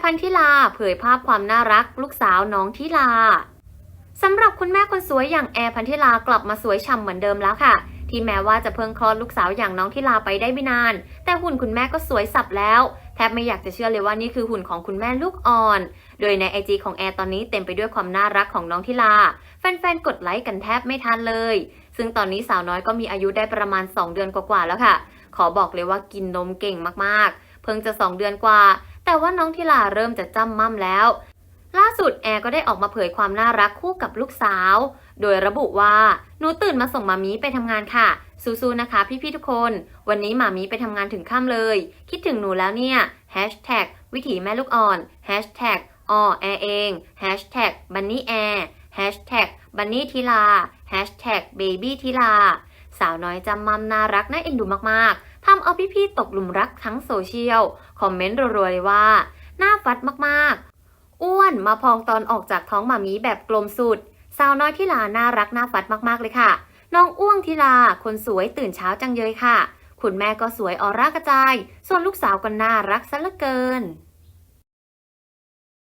ร์พันธิลาเผยภาพความน่ารักลูกสาวน้องทิลาสำหรับคุณแม่คนสวยอย่างแอร์พันธิลากลับมาสวยฉ่ำเหมือนเดิมแล้วค่ะ ที่แม้ว่าจะเพิ่งคลอดลูกสาวอย่างน้องทิลาไปได้ไม่นาน แต่หุ่นคุณแม่ก็สวยสับแล้วแทบไม่อยากจะเชื่อเลยว่านี่คือหุ่นของคุณแม่ลูกอ่อน โดยในไอจของแอร์ตอนนี้เต็มไปด้วยความน่ารักของน้องทิลา แฟนๆกดไลค์กันแทบไม่ทันเลย ซึ่งตอนนี้สาวน้อยก็มีอายุได้ประมาณ 2 เดือนกว่าๆแล้วค่ะ ขอบอกเลยว่ากินนมเก่งมากๆ เพิ่งจะ 2 เดือนกว่า แต่ว่าน้องทิลาเริ่มจะจำม่ำแล้ว ล่าสุดแอร์ก็ได้ออกมาเผยความน่ารักคู่กับลูกสาว โดยระบุว่าหนูตื่นมาส่งมามีไปทำงานค่ะสู้ๆนะคะพี่ๆทุกคน วันนี้หมามีไปทำงานถึงค่ำเลย คิดถึงหนูแล้วเนี่ยวิถีแม่ลูกอ่อนอ่ออแอร์เองบันนี่แอร์บันนี่ทิลาเบบี้ทิลาสาวน้อยจำมัมน่ารักน่าเอ็นดูมากๆ ทำเอาพี่ๆตกหลุมรักทั้งโซเชียล คอมเมนต์รัวๆเลยว่า หน้าฟัดมากๆ อ้วนมาพองตอนออกจากท้องหมามีแบบกลมสุด สาวน้อยทิลาน่ารักน่าฟัดมากๆเลยค่ะ น้องอ้วงทิลา คนสวยตื่นเช้าจังเยยค่ะ คุณแม่ก็สวยออร่ากระจาย ส่วนลูกสาวก็น่ารักซะเหลือเกิน